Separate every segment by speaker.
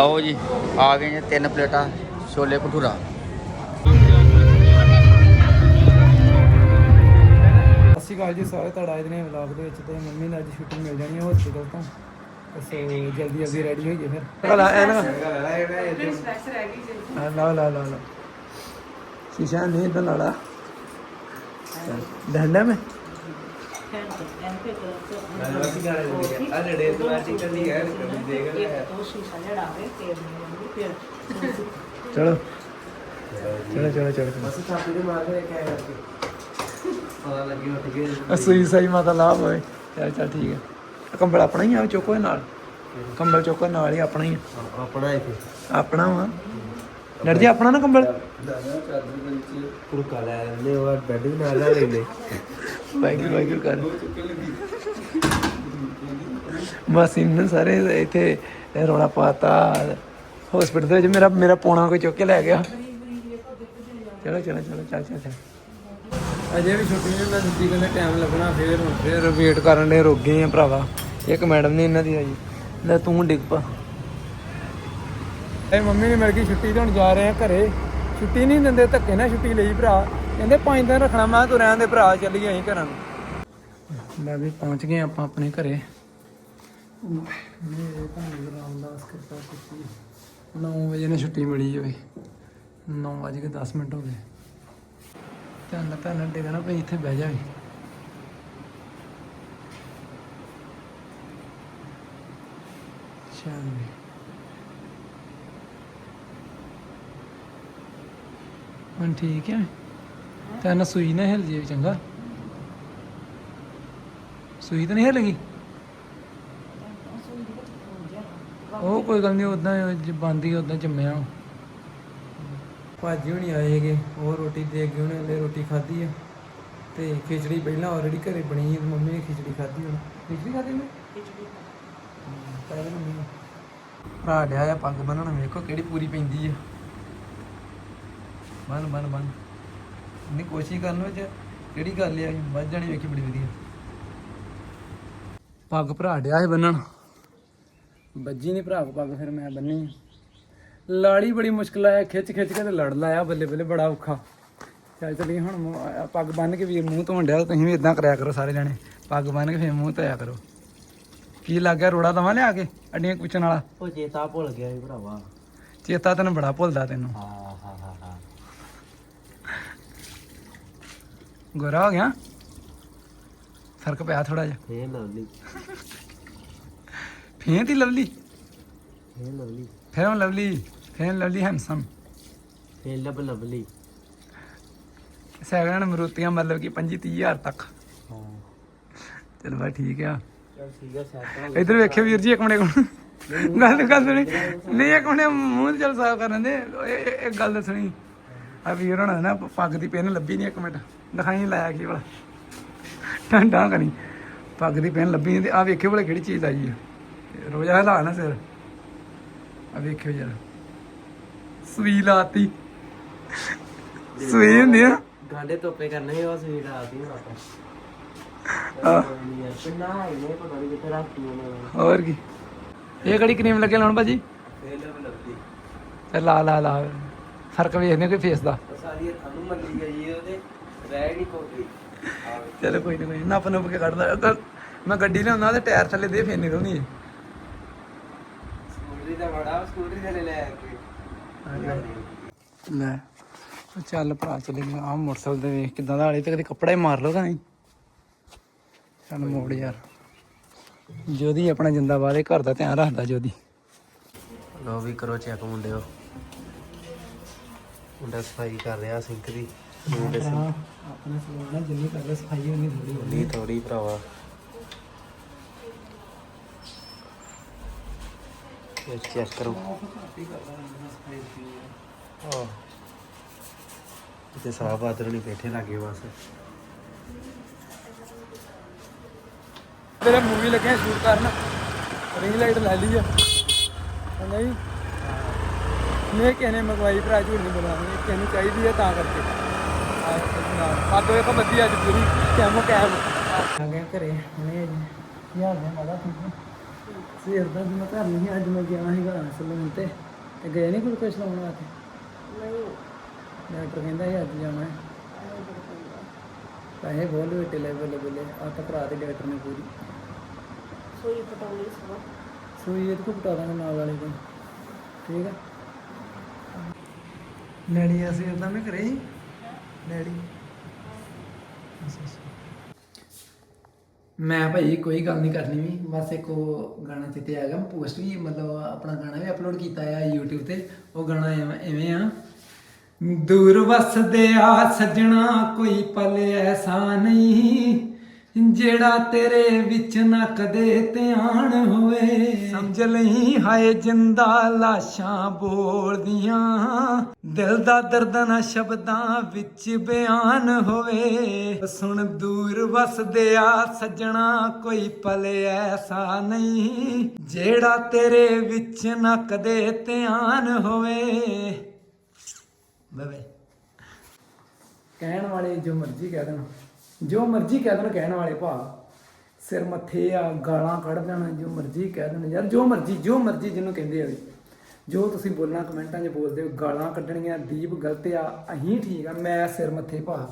Speaker 1: ਆਓ ਜੀ ਆ ਗਏ ਜੀ ਤਿੰਨ ਪਲੇਟਾਂ ਛੋਲੇ ਭਟੂਰਾ।
Speaker 2: ਸਤਿ ਸ਼੍ਰੀ ਅਕਾਲ ਜੀ ਸਾਰੇ ਤੁਹਾਡਾ ਅੱਜ ਦੇ ਵਲੌਗ ਦੇ ਵਿੱਚ ਤੇ ਮੰਮੀ ਨੇ ਅੱਜ ਛੁੱਟੀ ਮਿਲ ਜਾਣੀ ਹੈ ਹਸਪੀਟਲ ਤੋਂ। ਸੋ ਜਲਦੀ ਜਲਦੀ ਰੈਡੀ ਹੋਈਏ ਫਿਰ। ਲਾ ਐ ਨਾ। ਲਾ ਲਾ ਲਾ ਲਾ। ਸ਼ੀਸ਼ਾ ਨਹੀਂ ਤਾਂ ਲਾ ਲਾ। ਡੰਡਾ ਮੈਂ। ਚਲੋ। ਚਲੋ ਚਲੋ ਚਲੋ ਅਸੂਈ ਸਹੀ ਮਾਤਾ ਲਾਭ ਹੋਏ। ਚੱਲ ਚੱਲ, ਠੀਕ ਹੈ। ਕੰਬਲ ਆਪਣਾ ਹੀ ਆ, ਚੁੱਕੋ ਇਹ ਨਾਲ। ਕੰਬਲ ਚੋਕੋ ਨਾਲ ਹੀ ਆਪਣਾ ਹੀ
Speaker 3: ਆਪਣਾ ਇੱਥੇ
Speaker 2: ਆਪਣਾ ਵਾ। ਡਰ ਜੀ ਆਪਣਾ ਨਾ ਕੰਬਲ?
Speaker 3: ਕੁੜਕਾ ਲੈ ਲੈਂਦੇ ਉਹ ਬੈੱਡ ਵੀ ਨਾਲ ਲੈ ਲੈਂਦੇ।
Speaker 2: ਵਾਹਿਗੁਰੂ ਵਾਹਿਗੁਰੂ ਕਰ ਬਸ ਇਹਨਾਂ ਸਾਰੇ ਇੱਥੇ ਰੌਲਾ ਪਾਤਾ। ਹਸਪੀਟਲ ਦੇ ਵਿੱਚ ਮੇਰਾ ਮੇਰਾ ਪੋਣਾ ਕੋਈ ਚੁੱਕ ਕੇ ਲੈ ਗਿਆ। ਚਲੋ ਚਲੋ ਚਲੋ ਚੱਲ ਚੱਲ ਚੱਲ। ਅਜੇ ਵੀ ਛੁੱਟੀ ਨਹੀਂ ਮੈਂ ਸਿੱਧੀ ਕਹਿੰਦੇ ਟਾਈਮ ਲੱਗਣਾ ਫੇਰ ਹੁਣ ਫੇਰ ਵੇਟ ਕਰਨ ਦੇ ਰੁਕ ਗਏ ਆ ਭਰਾਵਾ। ਇੱਕ ਮੈਡਮ ਨੇ ਇਹਨਾਂ ਦੀ ਆਈ। ਲੈ ਤੂੰ ਡਿੱਗ ਪਾ। ਇਹ ਮੰਮੀ ਨੇ ਮਿਲ ਗਈ ਛੁੱਟੀ ਤੇ ਹੁਣ ਜਾ ਰਹੇ ਆ ਘਰੇ। ਛੁੱਟੀ ਨਹੀਂ ਦਿੰਦੇ ਧੱਕੇ ਨਾਲ ਛੁੱਟੀ ਲਈ ਭਰਾ। ਕਹਿੰਦੇ ਪੰਜ ਦਿਨ ਰੱਖਣਾ ਮੈਂ ਤੂੰ ਰਹਿਣ ਦੇ ਭਰਾ ਚੱਲੀ ਅਸੀਂ ਘਰਾਂ ਨੂੰ। ਲੈ ਵੀ ਪਹੁੰਚ ਗਏ ਆਪਾਂ ਆਪਣੇ ਘਰੇ। ਮੇਰੇ ਭਾਵੇਂ ਰਾਮਦਾਸ ਕਿਰਪਾ ਕੀਤੀ। 9 ਵਜੇ ਨੇ ਛੁੱਟੀ ਮਿਲੀ ਹੋਈ 9 ਵਜੇ ਕੇ 10 ਮਿੰਟ ਹੋ ਗਏ। ਧੰਨ ਡਿਗਣਾ ਭਈ ਇੱਥੇ ਬਹਿ ਜਾ ਵੀ ਚੱਲ ਵੀ। ਹੁਣ ਠੀਕ ਹੈ ਤੈਨੂੰ ਸੂਈ ਨਾ ਹਿਲ ਜੇ ਚੰਗਾ। ਸੂਈ ਤਾਂ ਨਹੀਂ ਹਿਲ ਉਹ ਕੋਈ ਗੱਲ ਨਹੀਂ ਉਦਾਂ ਬੰਦੀ ਉਦਾਂ ਜੰਮਿਆ ਭਾਜੀ ਹੁਣੀ ਆਏਗੇ ਉਹ ਰੋਟੀ ਦੇ ਕੇ ਉਹਨੇ ਹਲੇ ਰੋਟੀ ਖਾਧੀ ਆ। ਤੇ ਖਿਚੜੀ ਪਹਿਲਾਂ ਆਲਰੇਡੀ ਘਰੇ ਬਣੀ ਹੈ ਮੰਮੀ ਨੇ ਖਿਚੜੀ ਖਾਧੀ ਹੁਣ। ਖਿਚੜੀ ਖਾਧੀ ਮੈਂ ਖਿਚੜੀ ਪਹਿਲਾਂ ਮੰਮੀ ਨੇ। ਭਰਾ ਡਿਆ ਆ, ਪੱਗ ਬੰਨਣ ਵੇਖੋ ਕਿਹੜੀ ਪੂਰੀ ਪੈਂਦੀ ਆ। ਬੰਨ ਬੰਨ ਬੰਨ ਨਹੀਂ ਕੋਸ਼ਿਸ਼ ਕਰਨ ਵਿੱਚ ਕਿਹੜੀ ਗੱਲ ਆ ਵੱਜ ਜਾਣੀ ਵੇਖੀ ਬੜੀ ਵਧੀਆ। ਪੱਗ ਭਰਾ ਡਿਆ ਹੈ ਬੰਨਣ। ਵੱਜੀ ਨਹੀਂ ਭਰਾ ਕੋ ਪੱਗ ਫਿਰ ਮੈਂ ਬੰਨੀ ਲਾੜੀ ਬੜੀ ਮੁਸ਼ਕਲ ਆਇਆ ਖਿੱਚ ਖਿੱਚ ਕੇ ਤੇ ਲੜ ਲਾਇਆ ਬੱਲੇ ਬੱਲੇ ਬੜਾ ਔਖਾ। ਚੱਲ ਚੱਲੀਏ ਹੁਣ ਮੂੰਹ- ਪੱਗ ਬੰਨ ਕੇ ਵੀਰ ਮੂੰਹ ਧੋਣ ਡਿਆ ਤੁਸੀਂ ਵੀ ਇਦਾਂ ਕਰਿਆ ਕਰੋ ਸਾਰੇ ਜਣੇ। ਪੱਗ ਬੰਨ ਕੇ ਫਿਰ ਮੂੰਹ ਧੋਇਆ ਕਰੋ। ਕੀ ਲੱਗ ਗਿਆ ਰੋੜਾ ਦਵਾ ਲਿਆ ਕੇ ਅੱਡੀਆਂ ਕੁਚਣ ਵਾਲਾ?
Speaker 3: ਉਹ ਚੇਤਾ ਭੁੱਲ ਗਿਆ ਵੀ ਭਰਾਵਾ।
Speaker 2: ਚੇਤਾ ਤੈਨੂੰ ਬੜਾ ਭੁੱਲਦਾ ਤੈਨੂੰ।
Speaker 3: ਹਾਂ ਹਾਂ ਹਾਂ ਹਾਂ।
Speaker 2: ਗੋਰਾ ਹੋ ਗਿਆ। ਫ਼ਰਕ ਪਿਆ ਥੋੜਾ ਜਿਹਾ।
Speaker 3: ਫੇਰ ਲਵਲੀ।
Speaker 2: ਫੇਂਤ ਹੀ ਲਵਲੀ?
Speaker 3: ਫੇਰ ਲਵਲੀ।
Speaker 2: ਫਿਰ ਲਵਲੀ ਫਿਰ ਲਵਲੀ ਹੈਂਸਮ
Speaker 3: ਫੇਰ ਲਬ ਲਵਲੀ।
Speaker 2: ਸੈਗਣ ਮਰੂਤੀਆਂ ਮਤਲਬ ਕਿ 25 30000 ਤੱਕ।
Speaker 3: ਹਾਂ।
Speaker 2: ਚਲ ਬਾ ਠੀਕ ਆ।
Speaker 3: ਚਲ ਠੀਕ ਹੈ ਸੈਟ
Speaker 2: ਇਧਰ ਵੇਖਿਓ ਵੀਰ ਜੀ ਇੱਕ ਮਿੰਟ ਕੋਲ ਗੱਲ ਗੱਲ ਸੁਣੀ। ਨਹੀਂ ਇੱਕ ਮਿੰਟ ਮੂੰਹ ਤੇ ਚੱਲ ਸਾਫ਼ ਕਰਨ ਦੇ। ਇੱਕ ਗੱਲ ਸੁਣੀ। ਆ ਵੀਰ ਹੋਣਾ ਨਾ ਪੱਗ ਦੀ ਪਿੰਨ ਲੱਭੀ ਨਹੀਂ ਇੱਕ ਮਿੰਟ। ਦਿਖਾਈ ਲਾਇਆ ਕੀ ਵਾਲਾ। ਟਾਂਡਾ ਕਰੀ ਪੱਗ ਦੀ ਪਿੰਨ ਲੱਭੀ ਨਹੀਂ ਤੇ ਆ ਵੇਖਿਓ ਭਲਾ ਕਿਹੜੀ ਚੀਜ਼ ਆਈ ਆ। ਰੋਜ਼ਾ ਹਿਲਾ ਨਾ ਸਿਰ। ਆ ਵੇਖਿਓ ਜਰਾ। ਸੂਈ ਲਾਤੀ। ਸੂਈ ਹੁੰਦੀ ਆ।
Speaker 3: ਗਾਂਡੇ ਤੋਪੇ ਕਰਨੇ ਉਹ ਆਪਾਂ। ਰੱਖਤੀ ਉਹਨੇ
Speaker 2: ਹੋਰ ਕੀ? ਇਹ ਕਿਹੜੀ ਕਰੀਮ ਲੱਗੇ ਲਾਉਣ ਭਾਜੀ? ਤੇ ਲਾ ਲਾ ਲਾ। ਫ਼ਰਕ ਵੇਖਦੇ ਕੋਈ ਫੇਸ ਦਾ।
Speaker 3: ਉਹ ਸਾਰੀ ਇਹ ਤੁਹਾਨੂੰ ਮੱਲੀ ਗਈ ਉਹਦੇ ਰਹਿ ਨਹੀਂ ਕੋਈ
Speaker 2: ਚਲੋ ਕੋਈ ਨਾ ਕੋਈ ਨੱਪ ਨੱਪ ਕੇ ਕੱਢਦਾ। ਅਗਰ ਮੈਂ ਗੱਡੀ ਲਿਆਉਂਦਾ ਤੇ ਟਾਇਰ ਥੱਲੇ ਦੇ ਫੇਰ ਨਿਕਲਣੀ ਹੈ
Speaker 3: ਸਕੂਟਰੀ ਦਾ ਬੜਾ ਸਕੂਟਰੀ ਥੱਲੇ ਲੈ ਕੇ।
Speaker 2: ਲੈ। ਚੱਲ ਭਰਾ ਚਲੇ ਆ ਮੋਟਰਸਾਈਕਲ ਤੇ ਵੇਖ ਕਿਦਾਂ ਦਾ ਹਾਲੇ ਤੇ ਕਦੇ ਕੱਪੜਾ ਹੀ ਮਾਰ ਲਓ ਨਹੀਂ। ਚੱਲ ਮੋੜ ਯਾਰ। ਜੋਦੀ ਆਪਣਾ ਜਿੰਦਾਬਾਦ ਇਹ ਘਰ ਦਾ ਧਿਆਨ ਰੱਖਦਾ ਜੋਦੀ।
Speaker 3: ਲੋ ਵੀ ਕਰੋ ਚੈੱਕ ਮੁੰਡਿਓ। ਮੁੰਡਾ ਸਫ਼ਾਈ ਕਰ ਰਿਹਾ ਸਿੰਕ ਦੀ। ਮੁੰਡੇ
Speaker 2: ਆਪਣਾ ਸਲਵਾਣਾ ਜਿੰਨੀ ਕਰ ਸਫ਼ਾਈ ਉਨੀ ਥੋੜੀ
Speaker 3: ਨਹੀਂ ਥੋੜੀ ਭਰਾਵਾ। ਇਹ ਚੈੱਕ ਕਰੋ। ਆਹ। ਤੇ ਸਾਹ ਬਾਦਰ ਨਹੀਂ ਬੈਠੇ ਲੱਗੇ ਬਸ।
Speaker 2: ਤੇਰੇ ਮੂਵੀ ਲੱਗੇ ਸ਼ੂਟ ਕਰਨ। ਰਿੰਗ ਲਾਈਟ ਲੈ ਲਈ ਆ। ਨਹੀਂ। ਮੈਂ ਕਹਿੰਨੇ ਮਗਵਾਈ ਭਰਾ ਝੂਠ ਨਹੀਂ ਬੋਲਾਂਗੇ ਕਿਸੇ ਨੂੰ ਚਾਹੀਦੀ ਹੈ ਤਾਂ ਕਰਕੇ। ਪੱਗ ਵੇਖੋ ਬੱਦੀ ਅੱਜ ਪੂਰੀ ਕੈਮੋ ਕੈਮ ਆ ਗਏ ਘਰੇ। ਹੁਣੇ ਕੀ ਹਾਲ ਹੈ ਮਾਦਾ ਠੀਕ ਹੈ? ਸਵੇਰ ਦਾ ਮੈਂ ਘਰ ਨਹੀਂ ਸੀ, ਅੱਜ ਮੈਂ ਗਿਆ ਸੀਗਾ ਸਲੂਨ ਤੇ। ਤੇ ਗਏ ਨਹੀਂ ਕੋਈ ਕੁਛ ਲਾਉਣ ਵਾਸਤੇ
Speaker 4: ਨਹੀਂ।
Speaker 2: ਡਾਕਟਰ ਕਹਿੰਦਾ ਸੀ ਅੱਜ ਜਾਣਾ ਹੈ। ਪੈਸੇ ਬੋਲ ਵੇਟੇ ਲੈ ਬੱਲੇ ਬੱਲੇ। ਆ ਤਾਂ ਭਰਾ ਦੇ ਡਾਕਟਰ ਨੇ ਪੂਰੀ।
Speaker 4: ਸੋਈ ਪਟਾਉਣੀ ਸਵਾ
Speaker 2: ਸੂਈ ਇਹ ਤੋਂ ਪਟਾ ਦਾਂਗੇ ਨਾਲ ਵਾਲੇ ਕੋਲ ਠੀਕ ਆ? ਲੈਣੀ ਅਸੀਂ ਉਦਾਂ ਮੈਂ ਕਰੇ ਲੈਣੀ ਮੈਂ ਭਾਈ ਕੋਈ ਗੱਲ ਨਹੀਂ ਕਰਨੀ ਵੀ, ਬਸ ਇੱਕ ਉਹ ਗਾਣਾ ਚਿੱਤੇ ਆ ਗਿਆ ਪੋਸਟ ਵੀ, ਮਤਲਬ ਆਪਣਾ ਗਾਣਾ ਵੀ ਅਪਲੋਡ ਕੀਤਾ ਆ YouTube ਤੇ, ਉਹ ਗਾਣਾ ਐਵੇਂ ਐਵੇਂ ਆ। ਦੂਰ ਵਸਦੇ ਆ, ਸੱਜਣਾ ਕੋਈ ਪਲ ਐਸਾ ਨਹੀਂ। ਜਿਹੜਾ ਤੇਰੇ ਵਿੱਚ ਨਾ ਕਦੇ ਧਿਆਨ ਹੋਵੇ। ਸਮਝ ਲਈ ਹਾਏ ਜਿੰਦਾ ਲਾਸ਼ਾਂ ਬੋਲਦੀਆਂ ਦਿਲ ਦਾ ਦਰਦ ਨਾ ਸ਼ਬਦਾਂ ਵਿੱਚ ਬਿਆਨ ਹੋਵੇ। ਸੁਣ ਦੂਰ ਵਸਦੇ ਆ ਸੱਜਣਾ ਕੋਈ ਪਲ ਐਸਾ ਨਹੀਂ। ਜਿਹੜਾ ਤੇਰੇ ਵਿੱਚ ਨਾ ਕਦੇ ਧਿਆਨ ਹੋਵੇ। ਬਾਏ ਕਹਿਣ ਵਾਲੇ ਜੋ ਮਰਜ਼ੀ ਕਹਿ ਦੇਣ। ਜੋ ਮਰਜ਼ੀ ਕਹਿ ਦੇਣ ਕਹਿਣ ਵਾਲੇ ਭਾ, ਸਿਰ ਮੱਥੇ ਆ, ਗਾਲਾਂ ਕੱਢ ਦੇਣ, ਜੋ ਮਰਜ਼ੀ ਕਹਿ ਦੇਣ ਯਾਰ, ਜੋ ਮਰਜ਼ੀ ਜੋ ਮਰਜ਼ੀ ਜਿਹਨੂੰ ਕਹਿੰਦੇ ਆ ਵੀ। ਜੋ ਤੁਸੀਂ ਬੋਲਣਾ ਕਮੈਂਟਾਂ 'ਚ ਬੋਲਦੇ ਹੋ, ਗਾਲਾਂ ਕੱਢਣੀਆਂ ਦੀਪ ਗਲਤ ਆ ਅਹੀਂ ਠੀਕ ਆ, ਮੈਂ ਸਿਰ ਮੱਥੇ ਭਾ,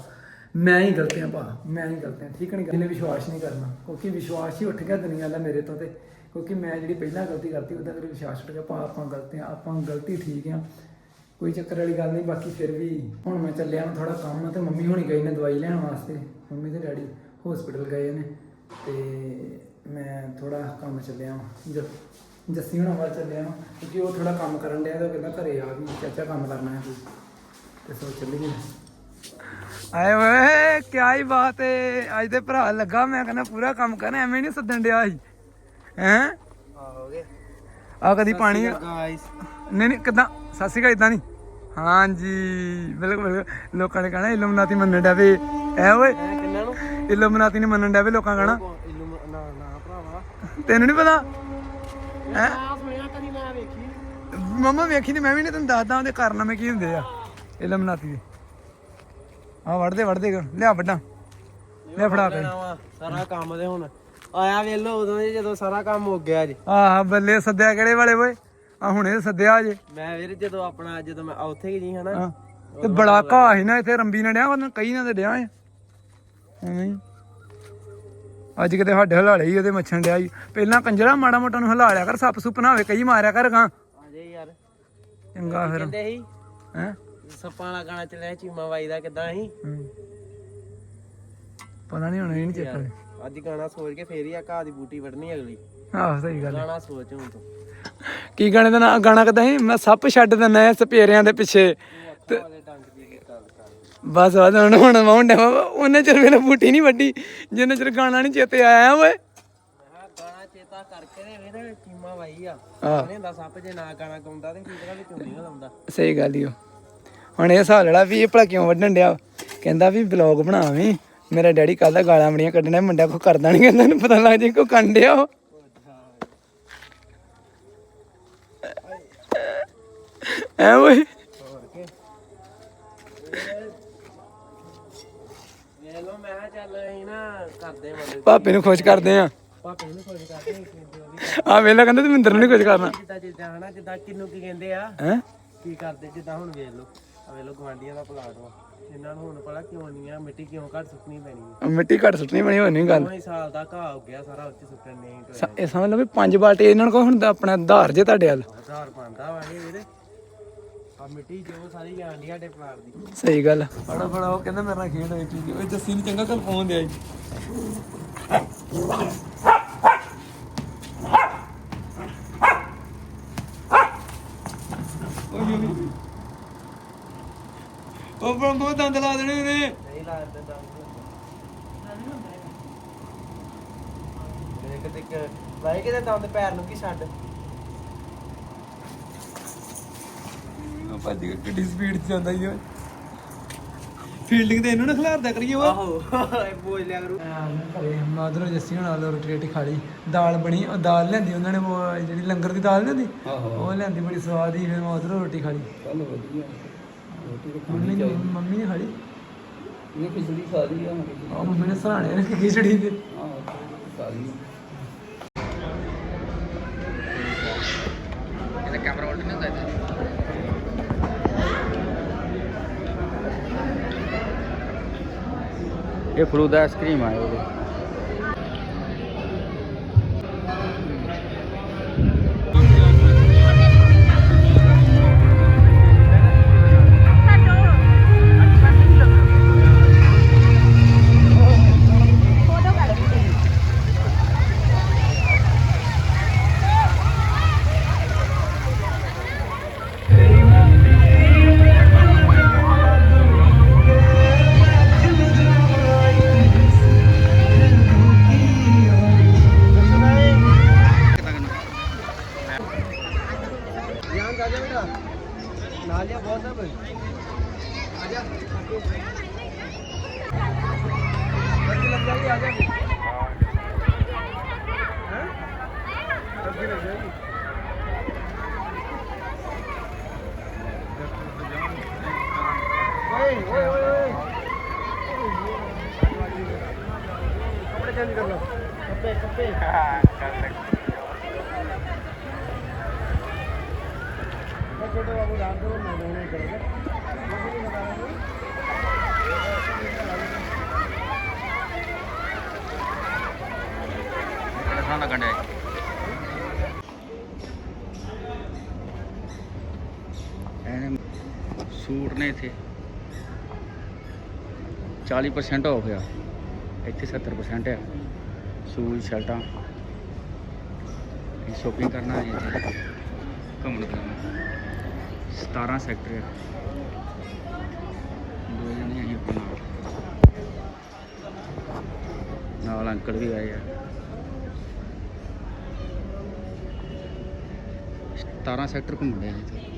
Speaker 2: ਮੈਂ ਹੀ ਗਲਤ ਆ ਭਾ, ਮੈਂ ਹੀ ਗਲਤ ਆ, ਠੀਕ ਹੈ ਨਹੀਂ ਜਿਹਨੇ ਵਿਸ਼ਵਾਸ ਨਹੀਂ ਕਰਨਾ, ਕਿਉਂਕਿ ਵਿਸ਼ਵਾਸ ਹੀ ਉੱਠ ਗਿਆ ਦੁਨੀਆ ਦਾ ਮੇਰੇ ਤੋਂ ਤੇ, ਕਿਉਂਕਿ ਮੈਂ ਜਿਹੜੀ ਪਹਿਲਾਂ ਗਲਤੀ ਕਰਤੀ, ਉਹਦਾ ਮੇਰੇ ਵਿਸ਼ਵਾਸ ਉੱਠ ਗਿਆ, ਭਾ, ਆਪਾਂ ਗਲਤ ਆ, ਆਪਾਂ ਗਲਤੀ ਠੀਕ ਆ। ਕੋਈ ਚੱਕਰ ਵਾਲੀ ਗੱਲ ਨਹੀਂ, ਬਾਕੀ ਫਿਰ ਵੀ ਹੁਣ ਮੈਂ ਚੱਲਿਆ ਹਾਂ ਥੋੜਾ ਕੰਮ ਆ ਤੇ ਮੰਮੀ ਹੋਣੀ ਗਈ ਨੇ ਦਵਾਈ ਲੈਣ ਵਾਸਤੇ। ਮੰਮੀ ਤੇ ਡੈਡੀ ਹਸਪੀਟਲ ਗਏ ਨੇ ਤੇ ਮੈਂ ਥੋੜਾ ਕੰਮ ਚੱਲਿਆ ਹਾਂ ਜ- ਜੱਸੀ ਹੁਣਾਂ ਵੱਲ ਚੱਲਿਆ ਹਾਂ ਕਿਉਂਕਿ ਉਹ ਥੋੜਾ ਕੰਮ ਕਰਨ ਡਿਆ ਤੇ ਉਹ ਕਹਿੰਦਾ ਘਰੇ ਆ ਵੀ ਚਾਚਾ ਕੰਮ ਕਰਨਾ ਹੈ। ਕੋਈ ਤੇ ਸੋ ਚੱਲੀਏ ਆਏ ਓਏ ਕੀ ਹੀ ਬਾਤ ਹੈ ਅੱਜ ਤੇ ਭਰਾ ਲੱਗਾ ਮੈਂ ਕਹਿੰਦਾ ਪੂਰਾ ਕੰਮ ਕਰਨਾ ਐਵੇਂ ਨਹੀਂ ਸੱਦਣ ਡਿਆ ਸੀ। ਹੈ?
Speaker 3: ਆਓਗੇ
Speaker 2: ਆ ਕਦੀ ਪਾਣੀ
Speaker 3: ਗਾਇਸ
Speaker 2: ਨਹੀਂ ਨਹੀਂ ਕਿਦਾਂ? ਸਤਿ ਸ਼੍ਰੀ ਅਕਾਲ ਇਦਾਂ ਨਹੀਂ ਹਾਂਜੀ ਬਿਲਕੁਲ ਬਿਲਕੁਲ। ਲੋਕਾਂ ਨੇ ਕਹਣਾ ਇਲੂਮਨਾਤੀ ਮੰਨਣ ਡਿਆ ਵੇ ਐ ਓਏ?
Speaker 3: ਮੈਂ ਕਿੰਨਾ ਨੂੰ?
Speaker 2: ਇਲੂਮਨਾਤੀ ਨੇ ਮੰਨਣ ਡਿਆ ਵੇ ਲੋਕਾਂ ਕਹਣਾ।
Speaker 3: ਨਾ ਨਾ ਭਰਾਵਾ।
Speaker 2: ਤੈਨੂੰ ਨਹੀਂ ਪਤਾ? ਹੈ? ਮਮਾ ਵੇਖੀ ਤੇ ਮੈਂ ਵੀ ਨਹੀਂ ਤੈਨੂੰ ਦੱਸਦਾ ਉਹਦੇ ਕਾਰਨਾਮੇ ਕੀ ਹੁੰਦੇ ਆ। ਇਲੂਮਨਾਤੀ ਦੇ। ਆ ਵੜਦੇ ਵੜਦੇ ਲਿਆ ਵੱਡਾ ਲਿਆ ਫੜਾ ਕੇ
Speaker 3: ਸਾਰਾ ਕੰਮ ਤੇ ਹੁਣ। ਆਇਆ ਵੇਲੋ ਉਦੋਂ ਦੇ ਜਦੋਂ ਸਾਰਾ ਕੰਮ ਹੋ ਗਿਆ ਜੀ।
Speaker 2: ਆਹ ਬੱਲੇ ਸੱਦਿਆ ਕਿਹੜੇ ਵਾਲੇ ਓਏ? ਆ ਹੁਣੇ ਸੱਦਿਆ ਜੇ।
Speaker 3: ਮੈਂ ਵੀਰ ਜਦੋਂ ਆਪਣਾ ਜਦੋਂ ਮੈਂ ਉੱਥੇ ਗਈ ਹਨਾ।
Speaker 2: ਹਾਂ। ਤੇ ਬੜਾ ਘਾਹ ਸੀ ਨਾ ਇੱਥੇ ਰੰਬੀ ਨਾ ਡਿਆ ਉਹਨਾਂ ਕਈ ਨਾ ਤੇ ਡਿਆ ਆ ਐਵੇਂ ਹੀ। ਅੱਜ ਕਿਤੇ ਸਾਡੇ ਹਲਾਲੇ ਹੀ ਉਹਦੇ ਮੱਛਣ ਡਿਆ ਸੀ ਪਹਿਲਾਂ ਕੰਜਰਾ ਮਾੜਾ ਮੋਟਾ ਨੂੰ ਹਲਾ ਲਿਆ ਕਰ ਸੱਪ ਸੁੱਪ ਨਾ ਹੋਵੇ ਕਈ ਮਾਰਿਆ ਕਰ ਗਾਂ।
Speaker 3: ਆ ਜੇ ਯਾਰ।
Speaker 2: ਚੰਗਾ ਫਿਰ।
Speaker 3: ਕਹਿੰਦੇ ਸੀ?
Speaker 2: ਹੈ?
Speaker 3: ਸੱਪਾਂ ਵਾਲਾ ਗਾਣਾ ਚੱਲਿਆ ਚੀਮਾ ਬਾਈ ਦਾ ਕਿਦਾਂ ਸੀ?
Speaker 2: ਪਤਾ ਨਹੀਂ ਹੁਣ ਇਹ ਨਹੀਂ ਚੇਤਾ
Speaker 3: ਅੱਜ ਗਾਣਾ ਸੋਚ ਕੇ ਫੇਰ ਹੀ ਆ ਘਾਹ ਦੀ ਬੂਟੀ ਵੜਨੀ ਅਗਲੀ।
Speaker 2: ਆਹ ਸਹੀ ਗੱਲ ਹੈ।
Speaker 3: ਗਾਣਾ ਸੋਚ ਹੁਣ ਤੂੰ।
Speaker 2: ਕੀ ਗਾਣੇ ਦਾ ਨਾਂ ਗਾਣਾ ਕਦਾ ਸੀ? ਮੈਂ ਸੱਪ ਛੱਡ ਦਿੰਦਾ ਐ ਸਪੇਰਿਆਂ ਦੇ ਪਿੱਛੇ।
Speaker 3: ਕਰ
Speaker 2: ਬਸ ਬਸ ਹੁਣ ਹੁਣ ਮਾਉਂਡ ਉਹਨੇ ਚਿਰ ਵੇਲੇ ਬੂਟੀ ਨਹੀਂ ਵੱਡੀ ਜਿੰਨੇ ਚਿਰ ਗਾਣਾ ਨਹੀਂ ਚੇਤੇ ਆਇਆ ਓਏ।
Speaker 3: ਮੈਂ ਕਿਹਾ ਗਾਣਾ ਚੇਤਾ ਕਰਕੇ ਦੇ ਵੀਰ ਚੀਮਾ ਬਾਈ ਆ।
Speaker 2: ਆਹ।
Speaker 3: ਉਹਨੇ ਹੁੰਦਾ ਸੱਪ ਜੇ ਨਾ ਗਾਣਾ ਗਾਉਂਦਾ ਤੇ ਕੀ ਵਿੱਚ ਨਹੀਂ ਲਾਉਂਦਾ।
Speaker 2: ਸਹੀ ਗੱਲ ਈ ਓ। ਹੁਣ ਇਹ ਹਿਸਾਬ ਲੜਾ ਵੀ ਇਹ ਭਲਾ ਕਿਉਂ ਵੱਢਣ ਡਿਆ? ਕਹਿੰਦਾ ਵੀ ਬਲੌਗ ਬਣਾਵੀਂ। ਮੇਰਾ ਡੈਡੀ ਕੱਲ ਦਾ ਗਾਲਾਂ ਬੜੀਆਂ ਕੱਢਣਾ ਮੁੰਡਾ ਕੋ ਕਰਦਾ ਨਹੀਂ ਕਹਿੰਦਾ ਨੂੰ ਪਤਾ ਲੱਗ ਜੇ ਕੋ ਕੰਡਿਆ ਉਹ। ਐ ਓਏ।
Speaker 3: ਮੈਂ ਚੱਲ ਅਸੀਂ ਨਾ ਕਰਦੇ
Speaker 2: ਭਾਪੇ ਨੂੰ ਖੁਸ਼ ਕਰਦੇ ਆ
Speaker 3: ਪਾਪੇ ਨੂੰ ਖੁਸ਼ ਕਰਦੇ ਹਾਂ ਕਿ ਉਹ ਵੀ
Speaker 2: ਆ ਵੇਲਾ ਕਹਿੰਦਾ ਤੂੰ ਮਿੰਦਰ ਨੂੰ ਕੁਝ ਕਰਨਾ।
Speaker 3: ਜਿੱਦਾਂ ਜਿੱਦਾਂ ਹਨਾ ਜਿੱਦਾਂ ਕਿੰਨੂੰ ਕੀ ਕਹਿੰਦੇ ਆ।
Speaker 2: ਹੈ?
Speaker 3: ਕੀ ਕਰਦੇ ਜਿੱਦਾਂ ਹੁਣ ਵੇਖ ਲੋ ਆ ਵੇਖ ਲੋ ਗਵਾਂਡੀਆਂ ਦਾ ਪਲਾਟ ਵਾ। ਇਹਨਾਂ ਨੂੰ ਹੁਣ ਪਤਾ ਕਿਉਂ ਨਹੀਂ ਆ? ਮਿੱਟੀ ਕਿਉਂ ਘੱਟ ਸੁੱਟਣੀ ਪੈਣੀ ਹੈ
Speaker 2: ਮਿੱਟੀ ਘੱਟ ਸੁੱਟਣੀ ਬਣੀ ਹੋਣੀ ਗੱਲ।
Speaker 3: ਸਾਲ ਦਾ ਘਾਹ ਹੋ ਗਿਆ ਸਾਰਾ ਉੱਚ ਸੁੱਟਣ ਨਹੀਂ
Speaker 2: ਸ- ਇਹ ਸਮਝ ਲਓ ਵੀ ਪੰਜ ਬਾਲਟੇ ਇਹਨਾਂ ਹੁਣ ਤਾਂ ਆਪਣਾ ਆਧਾਰ ਜੇ ਤੁਹਾਡੇ ਵੱਲ।
Speaker 3: ਆਧਾਰ ਪਾਉਂਦਾ ਵਾ ਇਹ ਵੀਰੇ। ਆ ਮਿੱਟੀ ਜੋ ਸਾਰੀ ਗਾਂਡੀ ਸਾਡੇ ਪਲਾਟ ਦੀ।
Speaker 2: ਸਹੀ ਗੱਲ। ਫੜਾ ਫੜਾ ਉਹ ਕਹਿੰਦਾ ਮੇਰੇ ਨਾਲ ਖੇਡ ਹੋਈ ਚੀਜ਼ ਓਏ ਜੱਸੀ ਨੂੰ ਚੰਗਾ ਕੱਲ ਫੋਨ ਦੇ ਆਈ ਉਹ ਬੰਗੋ ਦੰਦ ਲਾ ਦੇਣੇ ਨੇ
Speaker 3: ਨਹੀਂ ਲੱਗਦਾ ਤਾਂ ਦੇਖ ਦੇਖ ਭਾਈ ਕਿਤੇ ਦੰਦ ਪੈਰ ਨੂੰ ਕੀ ਛੱਡ?
Speaker 2: ਉਹ ਭੱਜ ਕੇ ਕਿੱਡੀ ਸਪੀਡ 'ਚ ਜਾਂਦਾ ਈ ਓਏ ਫੀਲਡਿੰਗ ਤੇ ਇਹਨੂੰ ਨਾ ਖਿਲਾਰਦਾ ਕਰੀਏ ਓਏ
Speaker 3: ਆਹੋ ਇਹ ਬੋਲ ਲਿਆ ਕਰੂ।
Speaker 2: ਮਾਦਰੋ ਜੱਸੀ ਹੁਣ ਆਲੂ ਰੋਟੀ ਰੋਟੀ ਖਾ ਲਈ। ਦਾਲ ਬਣੀ ਉਹ ਦਾਲ ਲਿਆਂਦੀ ਉਹਨਾਂ ਨੇ ਉਹ ਜਿਹੜੀ ਲੰਗਰ ਦੀ ਦਾਲ ਲਿਆਂਦੀ ਉਹ ਲਿਆਂਦੀ ਬੜੀ ਸਵਾਦ ਹੀ ਫਿਰ ਮਾਦਰੋ ਰੋਟੀ ਖਾ ਲਈ।
Speaker 5: ਚੱਲ ਵਧੀਆ। ਰੋਟੀ ਤਾਂ
Speaker 2: ਮੰਮੀ ਨੇ ਮੰਮੀ ਨੇ ਖਾ ਲਈ
Speaker 5: ਇਹ ਖਿਚੜੀ ਖਾ ਲਈ ਆ
Speaker 2: ਉਹ ਮੰਮੀ ਨੇ ਸਰਾਣੇ ਨੇ ਖਿਚੜੀ ਦੇ।
Speaker 5: ਹਾਂ ਖਾ ਲਈ।
Speaker 1: ਇਹ ਫਲੂਦਾ ਆਈਸਕ੍ਰੀਮ ਆ
Speaker 3: चालू कर लो कपे कपे हां कर ले छोटे बाबू डाल दो मैं नहीं करूंगा
Speaker 1: खाना कंडे सूट ने थे 40% ऑफ है ਇੱਥੇ 70% ਆ। ਸੂਟ ਸ਼ਰਟਾਂ। ਇਹ ਸ਼ੋਪਿੰਗ ਕਰਨਾ ਹੈ ਇੱਥੇ। ਘੁੰਮਣ ਫਿਰਨ 17 ਸੈਕਟਰ ਆ। ਦੋ ਜਣੇ ਅਸੀਂ ਨਾਲ। ਨਾਲ ਅੰਕਲ ਵੀ ਆਏ ਆ। 17 ਸੈਕਟਰ ਘੁੰਮਦੇ ਆ ਇੱਥੇ।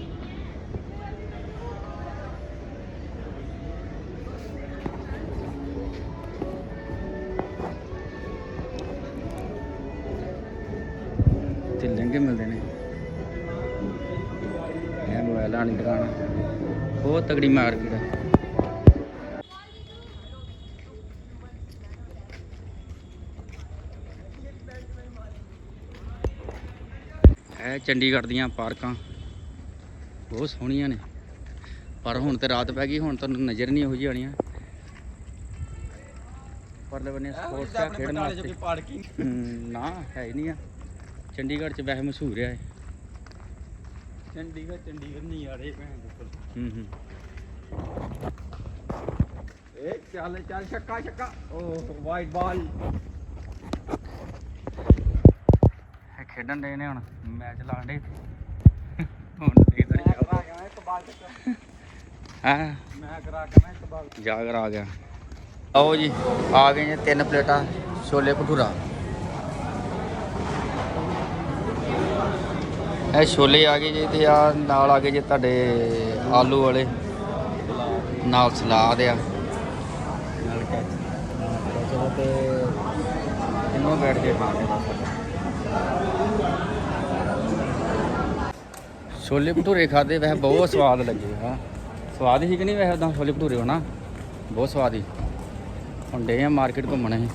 Speaker 1: ਤਗੜੀ ਮਾਰਕੀਟ ਹੈ ਇਹ ਚੰਡੀਗੜ੍ਹ ਦੀਆਂ ਪਾਰਕਾਂ ਬਹੁਤ ਸੋਹਣੀਆਂ ਨੇ। ਪਰ ਹੁਣ ਤੇ ਰਾਤ ਪੈ ਗਈ ਹੁਣ ਤੁਹਾਨੂੰ ਨਜ਼ਰ ਨਹੀਂ ਇਹੋ ਜਿਹੀ ਆਣੀਆਂ ਪਰਲੇ ਬੰਨੇ ਸਪੋਰਟਸ ਆ ਖੇਡਣ ਵਾਸਤੇ।
Speaker 3: ਪਾਰਕਿੰਗ।
Speaker 1: ਨਾ ਹੈ ਹੀ ਨਹੀਂ ਆ। ਚੰਡੀਗੜ੍ਹ ਚ ਵੈਸੇ ਮਸ਼ਹੂਰ ਆ ਇਹ।
Speaker 3: ਚੰਡੀਗੜ੍ਹ ਚੰਡੀਗੜ੍ਹ ਨਹੀਂ ਆ ਰਹੇ ਭੈਣ ਦੇ
Speaker 1: ਹੂੰ ਹੂੰ।
Speaker 3: ਇਹ ਚੱਲ ਚੱਲ ਛੱਕਾ ਛੱਕਾ। ਓਹ ਵਾਈਟ ਬਾਲ
Speaker 1: ਖੇਡਣ ਦੇ ਨੇ ਹੁਣ ਮੈਚ ਲਾਣ ਦੇ। ਹੁਣ ਦੇਖਦਾ ਨਹੀਂ
Speaker 3: ਕਰਾ ਗਿਆ ਇੱਕ ਬਾਲ
Speaker 1: ਹਾਂ?
Speaker 3: ਮੈਂ ਕਰਾ ਕੇ ਮੈਂ ਇੱਕ ਬਾਲ
Speaker 1: ਜਾਗਰ ਆ। ਗਿਆ ਆਓ ਜੀ ਆ ਗਏ ਨੇ ਤਿੰਨ ਪਲੇਟਾਂ ਛੋਲੇ ਭਟੂਰਾ। ਇਹ ਛੋਲੇ ਆ ਗਏ ਜੀ ਤੇ ਆ ਨਾਲ ਆ ਗਏ ਜੀ ਤੁਹਾਡੇ ਆਲੂ ਵਾਲੇ। ਨਾਲ ਸਲਾਦ ਆ। ਤੇ ਇਹਨੂੰ ਬੈਠ ਕੇ ਖਾਣੇ ਬਸ। ਛੋਲੇ ਭਟੂਰੇ ਖਾਦੇ, ਵੈਸੇ ਬਹੁਤ ਸਵਾਦ ਲੱਗੇ ਹਾਂ ਸਵਾਦ ਹੀ ਕਿ ਨਹੀਂ ਵੈਸੇ ਉਦਾਂ ਛੋਲੇ ਭਟੂਰੇ ਹੋਣਾ? ਬਹੁਤ ਸਵਾਦ ਹੀ। ਹੁਣ ਡੇ ਆ ਮਾਰਕੀਟ ਘੁੰਮਣ ਅਸੀਂ।